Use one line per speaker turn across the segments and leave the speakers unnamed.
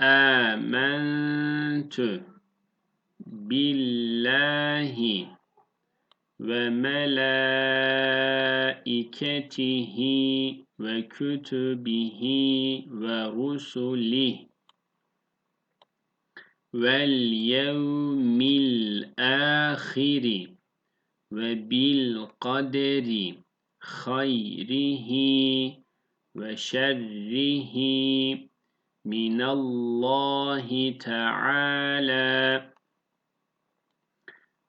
آمنت بالله وملائكته وكتبه ورسله واليوم الآخر وبالقدر خيره وشره من الله تعالى.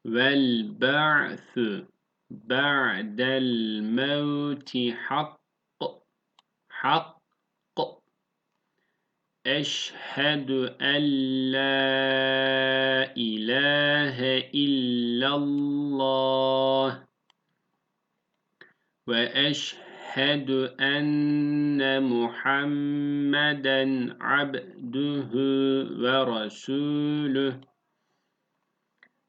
والبعث بعد الموت حق حق. أشهد أن لا إله إلا الله. وأشهد أن محمدا عبده ورسوله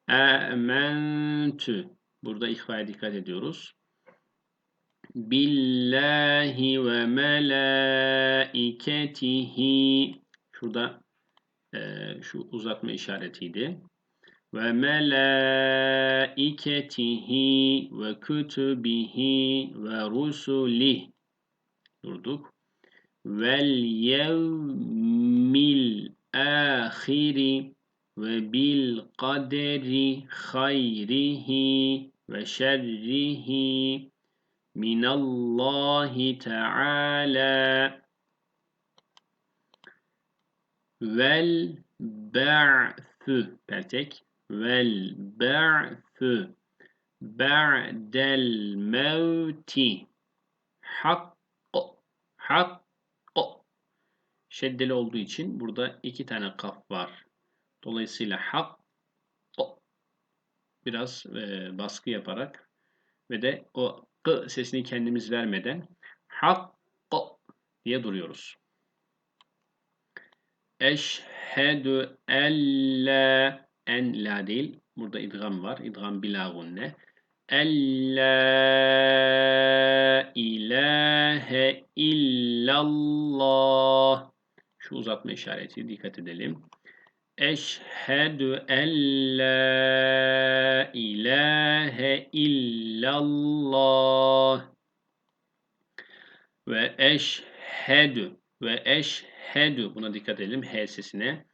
Âmentü. Burada ihfaya dikkat ediyoruz. Billahi ve melaiketihi. Şurada e, şu uzatma işaretiydi. وملائكته وكتبه ورسله. نردوك واليوم الآخر وبالقدر خيره وشره من الله تعالى. والبعث. بعتك vel ba'thü ba'del mevti hak hak şeddeli olduğu için burada iki tane kaf var. Dolayısıyla hak biraz e, baskı yaparak ve de o k sesini kendimiz vermeden hak diye duruyoruz. Eşhedü elle en la değil. Burada idgam var. İdgam bila gunne. Elle ilahe illallah. Şu uzatma işareti dikkat edelim. Eşhedü en la ilahe illallah ve eşhedü ve eşhedü buna dikkat edelim H sesine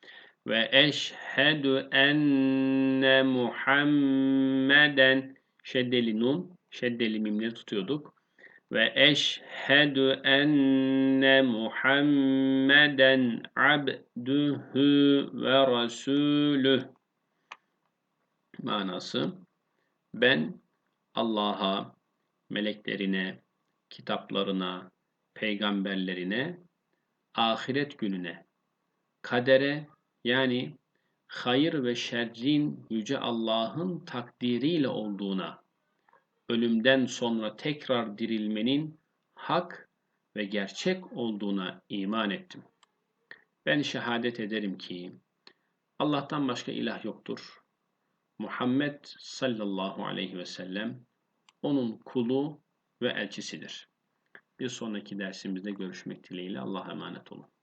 ve eşhedü enne Muhammeden şeddeli nun şeddeli mimleri tutuyorduk. Ve eşhedü enne Muhammeden abduhu ve rasulüh manası ben Allah'a, meleklerine, kitaplarına, peygamberlerine, ahiret gününe, kadere yani hayır ve şerrin yüce Allah'ın takdiriyle olduğuna ölümden sonra tekrar dirilmenin hak ve gerçek olduğuna iman ettim. Ben şehadet ederim ki Allah'tan başka ilah yoktur. Muhammed sallallahu aleyhi ve sellem onun kulu ve elçisidir. Bir sonraki dersimizde görüşmek dileğiyle Allah'a emanet olun.